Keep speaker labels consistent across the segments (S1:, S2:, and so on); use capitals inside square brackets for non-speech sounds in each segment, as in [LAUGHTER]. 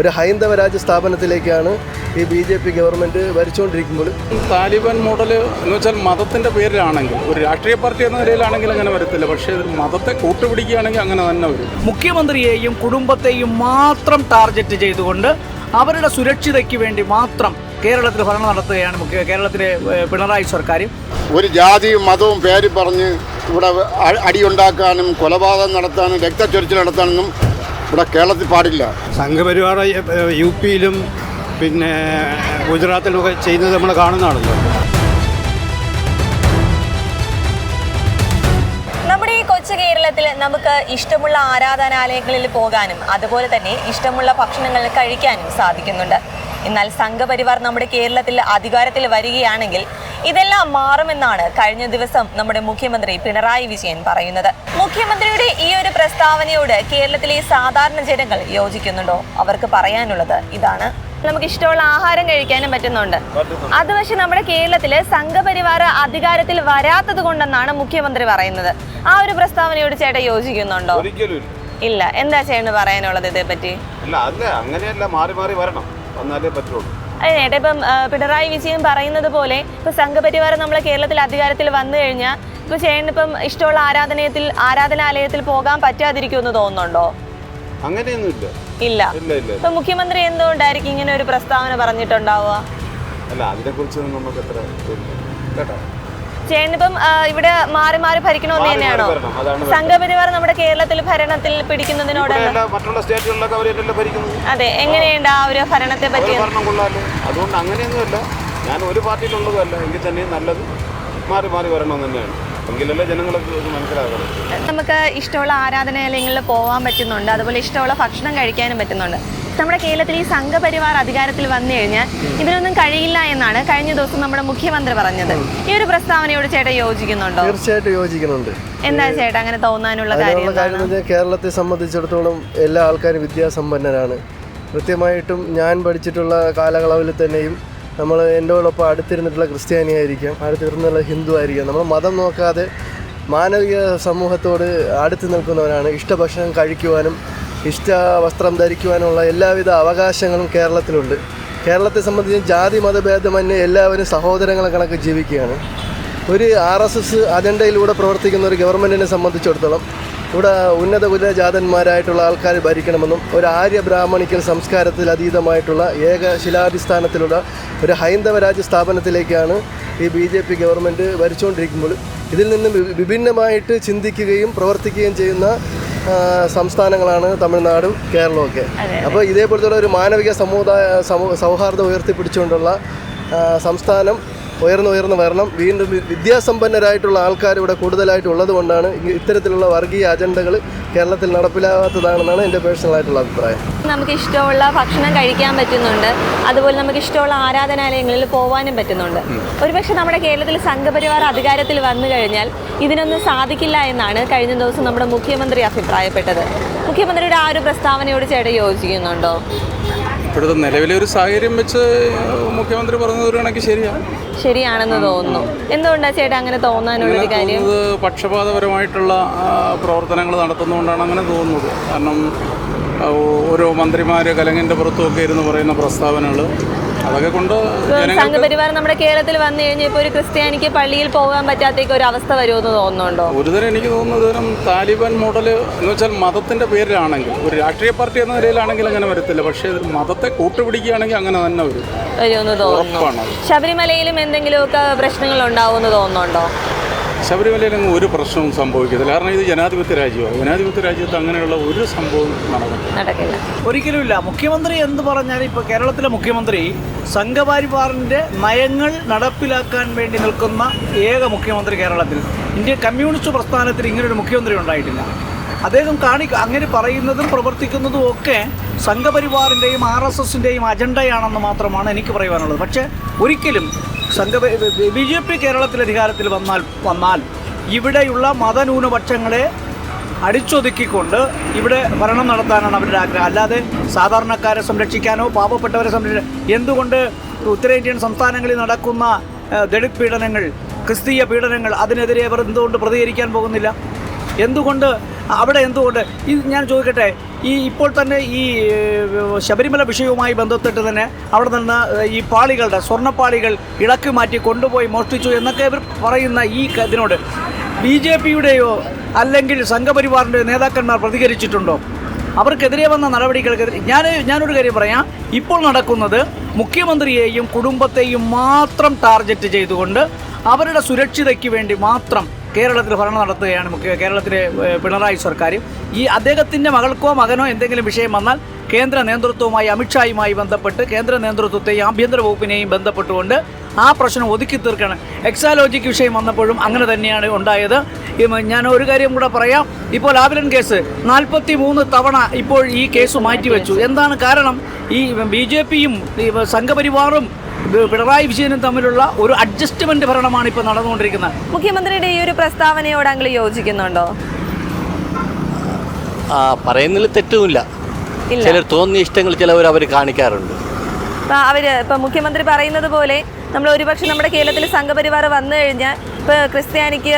S1: ഒരു ഹൈന്ദവ രാജ്യ സ്ഥാപനത്തിലേക്കാണ് ഈ ബി ജെ പി ഗവൺമെന്റ് ഭരിച്ചുകൊണ്ടിരിക്കുമ്പോൾ
S2: താലിബാൻ മോഡൽ എന്ന് വെച്ചാൽ മതത്തിന്റെ പേരിലാണെങ്കിൽ ഒരു രാഷ്ട്രീയ പാർട്ടി എന്ന നിലയിലാണെങ്കിൽ അങ്ങനെ വരത്തില്ല. പക്ഷേ ഇത് മതത്തെ കൂട്ടുപിടിക്കുകയാണെങ്കിൽ അങ്ങനെ തന്നെ വരും.
S3: മുഖ്യമന്ത്രിയെയും കുടുംബത്തെയും മാത്രം ടാർഗറ്റ് ചെയ്തുകൊണ്ട് അവരുടെ സുരക്ഷിതയ്ക്ക് വേണ്ടി മാത്രം കേരളത്തിൽ ഭരണം നടത്തുകയാണ് മുഖ്യ കേരളത്തിലെ പിണറായി സർക്കാർ.
S4: ഒരു ജാതിയും മതവും പേര് പറഞ്ഞ് ഇവിടെ അടിയുണ്ടാക്കാനും കൊലപാതകം നടത്താനും രക്തച്ചൊരിച്ചിൽ നടത്താനൊന്നും ഇവിടെ കേരളത്തിൽ പാടില്ല.
S5: സംഘപരിവാർ യു പിയിലും പിന്നെ ഗുജറാത്തിലുമൊക്കെ ചെയ്യുന്നത് നമ്മൾ കാണുന്നതാണല്ലോ.
S6: നമ്മുടെ ഈ കൊച്ചു കേരളത്തിൽ നമുക്ക് ഇഷ്ടമുള്ള ആരാധനാലയങ്ങളിൽ പോകാനും അതുപോലെ തന്നെ ഇഷ്ടമുള്ള ഭക്ഷണങ്ങൾ കഴിക്കാനും സാധിക്കുന്നുണ്ട്. എന്നാൽ സംഘപരിവാർ നമ്മുടെ കേരളത്തിൽ അധികാരത്തിൽ വരികയാണെങ്കിൽ ഇതെല്ലാം മാറുമെന്നാണ് കഴിഞ്ഞ ദിവസം നമ്മുടെ മുഖ്യമന്ത്രി പിണറായി വിജയൻ പറയുന്നത്. മുഖ്യമന്ത്രിയുടെ ഈ ഒരു പ്രസ്താവനയോട് കേരളത്തിലെ സാധാരണ ജനങ്ങൾ യോജിക്കുന്നുണ്ടോ? അവർക്ക് പറയാനുള്ളത് ഇതാണ്. നമുക്ക് ഇഷ്ടമുള്ള ആഹാരം കഴിക്കാനും പറ്റുന്നുണ്ട്. അത് പക്ഷെ നമ്മുടെ കേരളത്തിൽ സംഘപരിവാർ അധികാരത്തിൽ വരാത്തത് കൊണ്ടെന്നാണ് മുഖ്യമന്ത്രി പറയുന്നത്. ആ ഒരു പ്രസ്താവനയോട് ചേട്ടൻ യോജിക്കുന്നുണ്ടോ? ഇല്ല. എന്താ ചേട്ടന് പറയാനുള്ളത് ഇതേപ്പറ്റി?
S7: അങ്ങനെയല്ല മാറി മാറി വരണം. വന്നാലേ പറ്റുള്ളൂ.
S6: അതെ ചേട്ടാ ഇപ്പം പിണറായി വിജയൻ പറയുന്നത് പോലെ ഇപ്പൊ സംഘപരിവാർ നമ്മളെ കേരളത്തിൽ അധികാരത്തിൽ വന്നു കഴിഞ്ഞാൽ ഇപ്പൊ ചേട്ടനിപ്പം ഇഷ്ടമുള്ള ആരാധനയത്തിൽ ആരാധനാലയത്തിൽ പോകാൻ പറ്റാതിരിക്കുമെന്ന് തോന്നുന്നുണ്ടോ?
S7: അങ്ങനെയൊന്നുമില്ല.
S6: ഇല്ല. ഇപ്പൊ മുഖ്യമന്ത്രി എന്തുകൊണ്ടായിരിക്കും ഇങ്ങനെ ഒരു പ്രസ്താവന പറഞ്ഞിട്ടുണ്ടാവുക?
S7: അല്ല അതിനെ കുറിച്ചൊന്നും നമുക്ക് അത്ര കേട്ടോ?
S6: ചേട്ടനിപ്പം ഇവിടെ മാറി മാറി ഭരിക്കണമെന്ന് തന്നെയാണോ. സംഘപരിവാർ നമ്മുടെ കേരളത്തിൽ ഭരണത്തിൽ പിടിക്കുന്നതിനോട്
S7: ഇവിടെ എല്ലാ മറ്റുള്ള സ്റ്റേറ്റുകളിലൊക്കെ അവരെല്ലാം ഭരിക്കുന്നത്.
S6: അതെ എങ്ങനെയുണ്ട് ആ ഒരു ഭരണത്തെ പറ്റി
S7: ഭരണം കൊള്ളാലോ അതുകൊണ്ട് അങ്ങനെയൊന്നുമല്ല. ഞാൻ ഒരു പാർട്ടിയിലുള്ളതല്ല. എങ്കിൽ തന്നെയും നല്ലത്. മാറി മാറി വരണം തന്നെയാണ്. എങ്കിലല്ലേ ജനങ്ങൾക്ക് മനസ്സിലാകണം
S6: നമുക്ക് ഇഷ്ടമുള്ള ആരാധനാലയങ്ങളിൽ പോകാൻ പറ്റുന്നുണ്ട്. അതുപോലെ ഇഷ്ടമുള്ള ഭക്ഷണം കഴിക്കാനും പറ്റുന്നുണ്ട്. നമ്മുടെ കേരളത്തിൽ ഈ സംഘപരിവാർ അധികാരത്തിൽ വന്നു കഴിഞ്ഞാൽ ഇതിനൊന്നും കഴിയില്ല എന്നാണ് കഴിഞ്ഞ ദിവസം നമ്മുടെ മുഖ്യമന്ത്രി പറഞ്ഞത്. ഈ ഒരു പ്രസ്താവനയോട് ചേട്ടൻ യോജിക്കുന്നുണ്ടോ?
S1: തീർച്ചയായിട്ടും യോജിക്കുന്നുണ്ട്.
S6: എന്താ ചേട്ടാ അങ്ങനെ തോന്നാനുള്ള കാര്യം
S1: കേരളത്തെ സംബന്ധിച്ചിടത്തോളം എല്ലാ ആൾക്കാരും വിദ്യാസമ്പന്നരാണ്. കൃത്യമായിട്ടും ഞാൻ പഠിച്ചിട്ടുള്ള കാലയളവിൽ തന്നെയും നമ്മൾ എന്നോടൊപ്പം അടുത്തിരുന്നിട്ടുള്ള ക്രിസ്ത്യാനി ആയിരിക്കാം അടുത്തിരുന്നുള്ള ഹിന്ദു ആയിരിക്കാം. നമ്മൾ മതം നോക്കാതെ മാനവിക സമൂഹത്തോട് അടുത്ത് നിൽക്കുന്നവരാണ്. ഇഷ്ടഭക്ഷണം കഴിക്കുവാനും ഇഷ്ട വസ്ത്രം ധരിക്കുവാനുള്ള എല്ലാവിധ അവകാശങ്ങളും കേരളത്തിലുണ്ട്. കേരളത്തെ സംബന്ധിച്ച് ജാതി മതഭേദമന്യേ എല്ലാവരും സഹോദരങ്ങളെ കണക്ക് ജീവിക്കുകയാണ്. ഒരു ആർ എസ് എസ് അജണ്ടയിലൂടെ പ്രവർത്തിക്കുന്ന ഒരു ഗവൺമെന്റിനെ സംബന്ധിച്ചിടത്തോളം ഇവിടെ ഉന്നത കുലജാതന്മാരായിട്ടുള്ള ആൾക്കാർ ഭരിക്കണമെന്നും ഒരു ആര്യ ബ്രാഹ്മണിക്കൽ സംസ്കാരത്തിൽ അതീതമായിട്ടുള്ള ഏക ശിലാടിസ്ഥാനത്തിലുള്ള ഒരു ഹൈന്ദവ രാജ്യ സ്ഥാപനത്തിലേക്കാണ് ഈ ബി ജെ പി ഗവൺമെന്റ് ഭരിച്ചുകൊണ്ടിരിക്കുമ്പോൾ ഇതിൽ നിന്നും വിഭിന്നമായിട്ട് ചിന്തിക്കുകയും പ്രവർത്തിക്കുകയും ചെയ്യുന്ന സംസ്ഥാനങ്ങളാണ് തമിഴ്നാടും കേരളമൊക്കെ അപ്പോൾ ഇതേപോലത്തുള്ള ഒരു മാനവിക സമുദായ സമൂ- സൗഹാർദ്ദം ഉയർത്തിപ്പിടിച്ചുകൊണ്ടുള്ള സംസ്ഥാനം ഉയർന്നു ഉയർന്നു വരണം. വീണ്ടും വിദ്യാസമ്പന്നരായിട്ടുള്ള ആൾക്കാർ ഇവിടെ കൂടുതലായിട്ട് ഉള്ളത് കൊണ്ടാണ് ഇത്തരത്തിലുള്ള വർഗീയ അജണ്ടകൾ കേരളത്തിൽ നടപ്പിലാകാത്തതാണെന്നാണ് എന്റെ പേഴ്സണലായിട്ടുള്ള അഭിപ്രായം.
S6: നമുക്ക് ഇഷ്ടമുള്ള ഭക്ഷണം കഴിക്കാൻ പറ്റുന്നുണ്ട്. അതുപോലെ നമുക്ക് ഇഷ്ടമുള്ള ആരാധനാലയങ്ങളിൽ പോകാനും പറ്റുന്നുണ്ട്. ഒരുപക്ഷെ നമ്മുടെ കേരളത്തിൽ സംഘപരിവാർ അധികാരത്തിൽ വന്നു കഴിഞ്ഞാൽ ഇതിനൊന്നും സാധിക്കില്ല എന്നാണ് കഴിഞ്ഞ ദിവസം നമ്മുടെ മുഖ്യമന്ത്രി അഭിപ്രായപ്പെട്ടത്. മുഖ്യമന്ത്രിയുടെ ആ ഒരു പ്രസ്താവനയോട് ചേട്ടൻ യോജിക്കുന്നുണ്ടോ?
S2: ഇപ്പോഴത്തെ നിലവിലെ ഒരു സാഹചര്യം വെച്ച് മുഖ്യമന്ത്രി പറഞ്ഞത് ഒരു കണക്ക് ശരിയാണ്
S6: ശരിയാണെന്ന് തോന്നുന്നു. എന്തുകൊണ്ടാണ് ചേട്ടാ അങ്ങനെ തോന്നാനുള്ളൊരു
S2: അങ്ങനെ
S6: കാര്യം?
S2: പക്ഷപാതപരമായിട്ടുള്ള പ്രവർത്തനങ്ങൾ നടത്തുന്നതുകൊണ്ടാണ് അങ്ങനെ തോന്നുന്നത്. കാരണം ഓരോ മന്ത്രിമാർ കലങ്ങിന്റെ പുറത്തുമൊക്കെ ഇരുന്ന് പറയുന്ന പ്രസ്താവനകൾ അതൊക്കെ കൊണ്ട്
S6: സംഘപരിവാർ നമ്മുടെ കേരളത്തിൽ വന്നു കഴിഞ്ഞാൽ ഇപ്പോൾ ഒരു ക്രിസ്ത്യാനിക്ക് പള്ളിയിൽ പോകാൻ പറ്റാത്തേക്ക് ഒരു അവസ്ഥ വരുമെന്ന് തോന്നുന്നുണ്ടോ?
S2: ഒരുതരം എനിക്ക് തോന്നുന്നത് തരം താലിബാൻ മോഡൽ എന്ന് വെച്ചാൽ മതത്തിന്റെ പേരിലാണെങ്കിൽ ഒരു രാഷ്ട്രീയ പാർട്ടി എന്ന നിലയിലാണെങ്കിൽ അങ്ങനെ വരത്തില്ല. പക്ഷേ മതത്തെ കൂട്ടുപിടിക്കുകയാണെങ്കിൽ അങ്ങനെ തന്നെ വരും.
S6: വരുമെന്ന് തോന്നുന്നു. ശബരിമലയിലും എന്തെങ്കിലുമൊക്കെ പ്രശ്നങ്ങൾ ഉണ്ടാവുമെന്ന് തോന്നുന്നുണ്ടോ?
S2: ശബരിമലയിലൊന്നും ഒരു പ്രശ്നവും സംഭവിക്കത്തില്ല. കാരണം ഇത് ജനാധിപത്യ രാജ്യമാണ്. ജനാധിപത്യ രാജ്യത്ത് അങ്ങനെയുള്ള ഒരു സംഭവം നടക്കില്ല
S6: നടക്കില്ല.
S3: ഒരിക്കലുമില്ല. മുഖ്യമന്ത്രി എന്ന് പറഞ്ഞാൽ ഇപ്പോൾ കേരളത്തിലെ മുഖ്യമന്ത്രി സംഘപരിവാറിന്റെ നയങ്ങൾ നടപ്പിലാക്കാൻ വേണ്ടി നിൽക്കുന്ന ഏക മുഖ്യമന്ത്രി കേരളത്തിൽ. ഇന്ത്യ കമ്മ്യൂണിസ്റ്റ് പ്രസ്ഥാനത്തിൽ ഇങ്ങനൊരു മുഖ്യമന്ത്രി ഉണ്ടായിട്ടില്ല. അദ്ദേഹം കാണി അങ്ങനെ പറയുന്നതും പ്രവർത്തിക്കുന്നതും ഒക്കെ സംഘപരിവാറിന്റെയും ആർ എസ് എസിന്റെയും അജണ്ടയാണെന്ന് മാത്രമാണ് എനിക്ക് പറയുവാനുള്ളത്. പക്ഷേ ഒരിക്കലും സംഘ ബി ജെ പി കേരളത്തിൽ അധികാരത്തിൽ വന്നാൽ വന്നാൽ ഇവിടെയുള്ള മതന്യൂനപക്ഷങ്ങളെ അടിച്ചൊതുക്കിക്കൊണ്ട് ഇവിടെ ഭരണം നടത്താനാണ് അവരുടെ ആഗ്രഹം. അല്ലാതെ സാധാരണക്കാരെ സംരക്ഷിക്കാനോ പാവപ്പെട്ടവരെ സംരക്ഷിക്കാൻ എന്തുകൊണ്ട് ഉത്തരേന്ത്യൻ സംസ്ഥാനങ്ങളിൽ നടക്കുന്ന ദളിത് പീഡനങ്ങൾ ക്രിസ്തീയ പീഡനങ്ങൾ അതിനെതിരെ അവർ എന്തുകൊണ്ട് പ്രതികരിക്കാൻ പോകുന്നില്ല? എന്തുകൊണ്ട് അവിടെ എന്തുകൊണ്ട് ഇത് ഞാൻ ചോദിക്കട്ടെ ഈ ഇപ്പോൾ തന്നെ ഈ ശബരിമല വിഷയവുമായി ബന്ധപ്പെട്ട് തന്നെ അവിടെ നിന്ന് ഈ പാളികളുടെ സ്വർണപ്പാളികൾ ഇളക്കി മാറ്റി കൊണ്ടുപോയി മോഷ്ടിച്ചു എന്നൊക്കെ ഇവർ പറയുന്ന ഈ ഇതിനോട്. ബി ജെ പിയുടെയോ അല്ലെങ്കിൽ സംഘപരിവാറിന്റെ നേതാക്കന്മാർ പ്രതികരിച്ചിട്ടുണ്ടോ? അവർക്കെതിരെ വന്ന നടപടികൾക്കെതിരെ ഞാൻ ഞാനൊരു കാര്യം പറയാം. ഇപ്പോൾ നടക്കുന്നത് മുഖ്യമന്ത്രിയെയും കുടുംബത്തെയും മാത്രം ടാർഗറ്റ് ചെയ്തുകൊണ്ട് അവരുടെ സുരക്ഷിതയ്ക്ക് വേണ്ടി മാത്രം കേരളത്തിൽ ഭരണം നടത്തുകയാണ് മുഖ്യ കേരളത്തിലെ പിണറായി സർക്കാർ ഈ അദ്ദേഹത്തിന്റെ മകൾക്കോ മകനോ എന്തെങ്കിലും വിഷയം വന്നാൽ കേന്ദ്ര നേതൃത്വവുമായി അമിത്ഷായുമായി ബന്ധപ്പെട്ട് കേന്ദ്ര നേതൃത്വത്തെയും ആഭ്യന്തര വകുപ്പിനെയും ബന്ധപ്പെട്ടുകൊണ്ട് ആ പ്രശ്നം ഒതുക്കി തീർക്കണം. എക്സാലോജിക്ക് വിഷയം വന്നപ്പോഴും അങ്ങനെ തന്നെയാണ് ഉണ്ടായത്. ഞാൻ ഒരു കാര്യം കൂടെ പറയാം. ഇപ്പോൾ ലാവലൻ കേസ് നാൽപ്പത്തി മൂന്ന് തവണ ഇപ്പോൾ ഈ കേസ് മാറ്റിവെച്ചു. എന്താണ് കാരണം? ഈ ബി ജെ പിയും സംഘപരിവാറും പിണറായി വിജയനും തമ്മിലുള്ള ഒരു അഡ്ജസ്റ്റ്മെന്റ് ഭരണമാണ് ഇപ്പോൾ നടന്നുകൊണ്ടിരിക്കുന്നത്.
S6: മുഖ്യമന്ത്രിയുടെ ഈ ഒരു പ്രസ്താവനയോട് അങ്ങൾ യോജിക്കുന്നുണ്ടോ?
S8: ആ പറയുന്നതിൽ തെറ്റുമില്ല. ചിലർ തോന്നിയ ഇഷ്ടങ്ങൾ ചിലവർ അവർ കാണിക്കാറുണ്ട്.
S6: അവർ ഇപ്പൊ മുഖ്യമന്ത്രി പറയുന്നത് പോലെ നമ്മൾ ഒരുപക്ഷെ നമ്മുടെ കേരളത്തിൽ സംഘപരിവാർ വന്നു കഴിഞ്ഞാൽ ഇപ്പൊ ക്രിസ്ത്യാനിക്ക്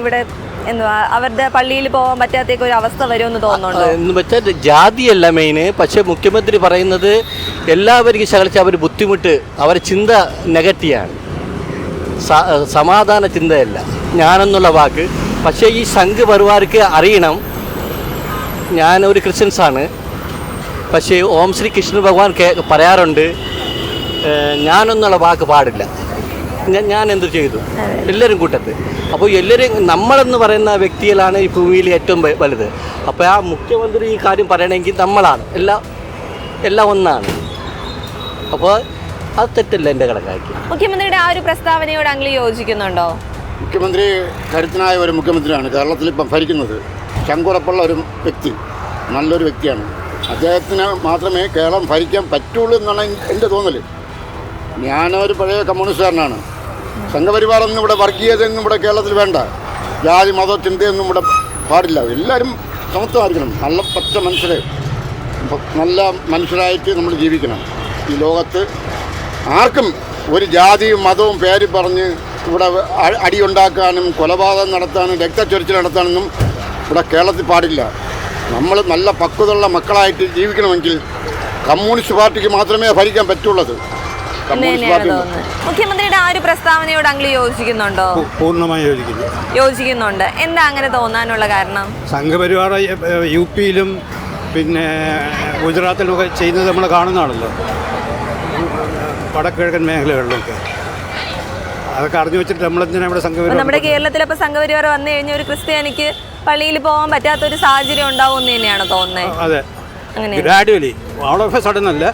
S6: ഇവിടെ എന്തുവാ അവരുടെ പള്ളിയിൽ പോകാൻ പറ്റാത്തേക്ക് ഒരു അവസ്ഥ വരുമെന്ന് തോന്നുന്നുണ്ടോ?
S8: എന്ന് വെച്ചാൽ ജാതിയല്ല മെയിന് പക്ഷേ മുഖ്യമന്ത്രി പറയുന്നത് എല്ലാവർക്കും ശകലിച്ച അവർ ബുദ്ധിമുട്ട് അവരുടെ ചിന്ത നെഗറ്റീവാണ്. സമാധാന ചിന്തയല്ല. ഞാനെന്നുള്ള വാക്ക്. പക്ഷേ ഈ സംഘ് പരിവാർക്ക് അറിയണം. ഞാൻ ഒരു ക്രിസ്ത്യൻസാണ്. പക്ഷേ ഓം ശ്രീ കൃഷ്ണ ഭഗവാൻ കേ പറയാറുണ്ട് ഞാനൊന്നുള്ള വാക്ക് പാടില്ല. ഞാൻ എന്ത് ചെയ്തു? എല്ലാവരും കൂട്ടത്ത്. അപ്പോൾ എല്ലാവരും നമ്മളെന്ന് പറയുന്ന വ്യക്തികളാണ് ഈ ഭൂമിയിൽ ഏറ്റവും വലുത്. അപ്പോൾ ആ മുഖ്യമന്ത്രി ഈ കാര്യം പറയണമെങ്കിൽ നമ്മളാണ്. എല്ലാം എല്ലാം ഒന്നാണ്. അപ്പോൾ അത് തെറ്റല്ല എന്റെ കണക്കാക്കി.
S6: മുഖ്യമന്ത്രിയുടെ ആ ഒരു പ്രസ്താവനയോട് അങ്ങൾ യോജിക്കുന്നുണ്ടോ?
S4: മുഖ്യമന്ത്രി കരുത്തനായ ഒരു മുഖ്യമന്ത്രിയാണ്. കേരളത്തിൽ ഇപ്പം ഭരിക്കുന്നത് ശങ്കുറപ്പുള്ള ഒരു വ്യക്തി നല്ലൊരു വ്യക്തിയാണ്. അദ്ദേഹത്തിന് മാത്രമേ കേരളം ഭരിക്കാൻ പറ്റുള്ളൂ എന്നാണ് എന്റെ തോന്നൽ ഞാനൊരു പഴയ കമ്മ്യൂണിസ്റ്റുകാരനാണ്. സംഘപരിവാറൊന്നും ഇവിടെ വർഗീയതയൊന്നും ഇവിടെ കേരളത്തിൽ വേണ്ട. ജാതി മത ചിന്തയൊന്നും ഇവിടെ പാടില്ല. എല്ലാവരും സമത്വമായിരിക്കണം നല്ല പച്ച മനുഷ്യരെ നല്ല മനുഷ്യരായിട്ട് നമ്മൾ ജീവിക്കണം. ഈ ലോകത്ത് ആർക്കും ഒരു ജാതിയും മതവും പേര് പറഞ്ഞ് ഇവിടെ അടിയുണ്ടാക്കാനും കൊലപാതകം നടത്താനും രക്തച്ചൊരിച്ചിൽ നടത്താനൊന്നും ഇവിടെ കേരളത്തിൽ പാടില്ല. നമ്മൾ നല്ല പക്വതയുള്ള മക്കളായിട്ട് ജീവിക്കണമെങ്കിൽ കമ്മ്യൂണിസ്റ്റ് പാർട്ടിക്ക് മാത്രമേ ഭരിക്കാൻ പറ്റുള്ളത്
S6: മുഖ്യമന്ത്രിയുടെ ആ ഒരു പ്രസ്താവനയോട് അങ്കിൾ യോജിക്കുന്നുണ്ടോ?
S5: പൂർണമായി യോജിക്കുന്നു.
S6: യോജിക്കുന്നുണ്ട്. എന്താ അങ്ങനെ തോന്നാനുള്ള കാരണം?
S5: സംഘപരിവാർ യു പിയിലും പിന്നെ ഗുജറാത്തിലുമൊക്കെ ചെയ്യുന്നത് നമ്മൾ കാണുന്നതാണല്ലോ. വടക്കിഴക്കൻ മേഖലകളിലൊക്കെ. അതൊക്കെ അറിഞ്ഞു വെച്ചിട്ട് നമ്മളെന്തിനാ ഇവിടെ സംഘപരിവാർ
S6: നമ്മുടെ കേരളത്തിൽ അപ്പോൾ സംഘപരിവാർ വന്നു കഴിഞ്ഞാൽ ഒരു ക്രിസ്ത്യാനിക്ക് പള്ളിയിൽ പോകാൻ പറ്റാത്ത ഒരു സാഹചര്യം ഉണ്ടാവും എന്ന് തന്നെയാണ് തോന്നുന്നത്.
S5: അതെ.
S6: അങ്ങനെ.
S5: Gradually all of a sudden അല്ല.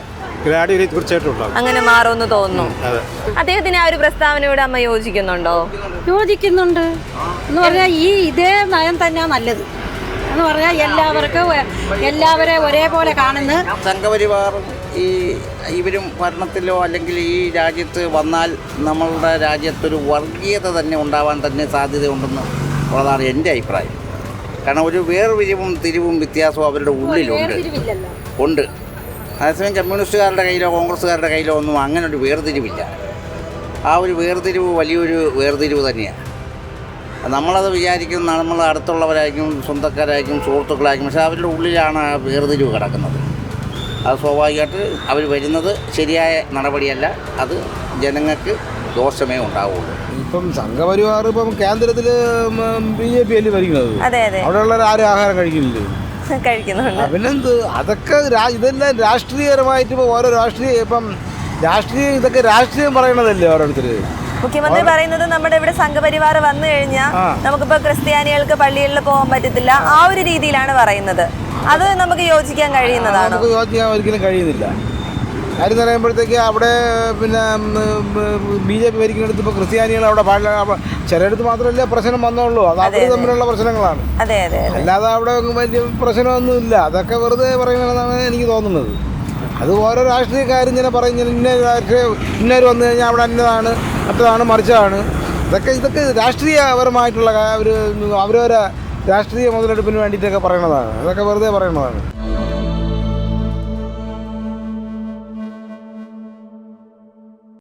S6: അങ്ങനെ മാറുമെന്ന് തോന്നുന്നു.
S5: അതെ.
S6: അദ്ദേഹത്തിന് ആ ഒരു പ്രസ്താവനയോട് അമ്മ യോജിക്കുന്നുണ്ടോ?
S9: യോജിക്കുന്നുണ്ട്. എന്ന് പറഞ്ഞാൽ ഈ ഇതേ നയം തന്നെയാണ് നല്ലത്. എന്ന് പറഞ്ഞാൽ എല്ലാവർക്കും എല്ലാവരെ ഒരേപോലെ കാണുന്ന
S10: സംഘപരിവാർ ഈ ഇവരും ഭരണത്തിലോ അല്ലെങ്കിൽ ഈ രാജ്യത്ത് വന്നാൽ നമ്മളുടെ രാജ്യത്തൊരു വർഗീയത തന്നെ ഉണ്ടാവാൻ തന്നെ സാധ്യതയുണ്ടെന്ന് ഉള്ളതാണ് എന്റെ അഭിപ്രായം. കാരണം ഒരു വേർവിരിവും തിരിവും വ്യത്യാസവും അവരുടെ ഉള്ളിലുണ്ട്. ഉണ്ട്. അതേസമയം കമ്മ്യൂണിസ്റ്റുകാരുടെ കയ്യിലോ കോൺഗ്രസ്സുകാരുടെ കയ്യിലോ ഒന്നും അങ്ങനെ ഒരു വേർതിരിവില്ല. ആ ഒരു വേർതിരിവ് വലിയൊരു വേർതിരിവ് തന്നെയാണ്. നമ്മളത് വിചാരിക്കും നമ്മൾ അടുത്തുള്ളവരായിരിക്കും സ്വന്തക്കാരായിരിക്കും സുഹൃത്തുക്കളായിരിക്കും പക്ഷേ അവരുടെ ഉള്ളിലാണ് ആ വേർതിരിവ് കിടക്കുന്നത്. അത് സ്വാഭാവികമായിട്ട് അവർ വരുന്നത് ശരിയായ നടപടിയല്ല അത് ജനങ്ങൾക്ക് ദോഷമേ ഉണ്ടാവുള്ളൂ.
S11: ഇപ്പം സംഘപരിവാർ ഇപ്പം കേന്ദ്രത്തിൽ ബി ജെ പി അല്ലേ ഭരിക്കുന്നത്?
S6: അതെ അതെ.
S11: അവിടെയുള്ളവർ ആരും ആഹാരം കഴിക്കുന്നില്ലേ? [LAUGHS]
S6: കഴിക്കുന്നുണ്ട്.
S11: അതൊക്കെ ഇതെല്ലാം രാഷ്ട്രീയപരമായിട്ട് ഇപ്പോൾ ഓരോ രാഷ്ട്രീയ ഇപ്പം രാഷ്ട്രീയം ഇതൊക്കെ രാഷ്ട്രീയം പറയണതല്ലേ ഓരോരുത്തർ
S6: മുഖ്യമന്ത്രി പറയുന്നത് നമ്മുടെ ഇവിടെ സംഘപരിവാർ വന്നു കഴിഞ്ഞാൽ. നമുക്കിപ്പോ ക്രിസ്ത്യാനികൾക്ക് പള്ളികളിൽ പോകാൻ പറ്റത്തില്ല. ആ ഒരു രീതിയിലാണ് പറയുന്നത്. അത് നമുക്ക് യോജിക്കാൻ കഴിയുന്നതാണ്.
S11: നമുക്ക് യോജിക്കാൻ ഒരിക്കലും കഴിയുന്നില്ല. കാര്യം എന്ന് പറയുമ്പോഴത്തേക്ക് അവിടെ പിന്നെ ബി ജെ പി ഭരിക്കുന്നിടത്ത് ഇപ്പോൾ ക്രിസ്ത്യാനികൾ അവിടെ പാടില്ല. ചിലയിടത്ത് മാത്രമല്ല പ്രശ്നം വന്നുള്ളൂ. അത് അവർ തമ്മിലുള്ള പ്രശ്നങ്ങളാണ്. അല്ലാതെ അവിടെ വലിയ പ്രശ്നമൊന്നുമില്ല. അതൊക്കെ വെറുതെ പറയുന്നതാണ് എനിക്ക് തോന്നുന്നത്. അത് ഓരോ രാഷ്ട്രീയക്കാരും ഇങ്ങനെ പറയും ഇന്ന രാഷ്ട്രീയ ഇന്നവർ വന്നു കഴിഞ്ഞാൽ അവിടെ അന്നതാണ് മറ്റതാണ് മറിച്ചതാണ് ഇതൊക്കെ ഇതൊക്കെ രാഷ്ട്രീയപരമായിട്ടുള്ള ഒരു അവരവരെ രാഷ്ട്രീയ മുതലെടുപ്പിന് വേണ്ടിയിട്ടൊക്കെ പറയണതാണ്. അതൊക്കെ വെറുതെ പറയണതാണ്.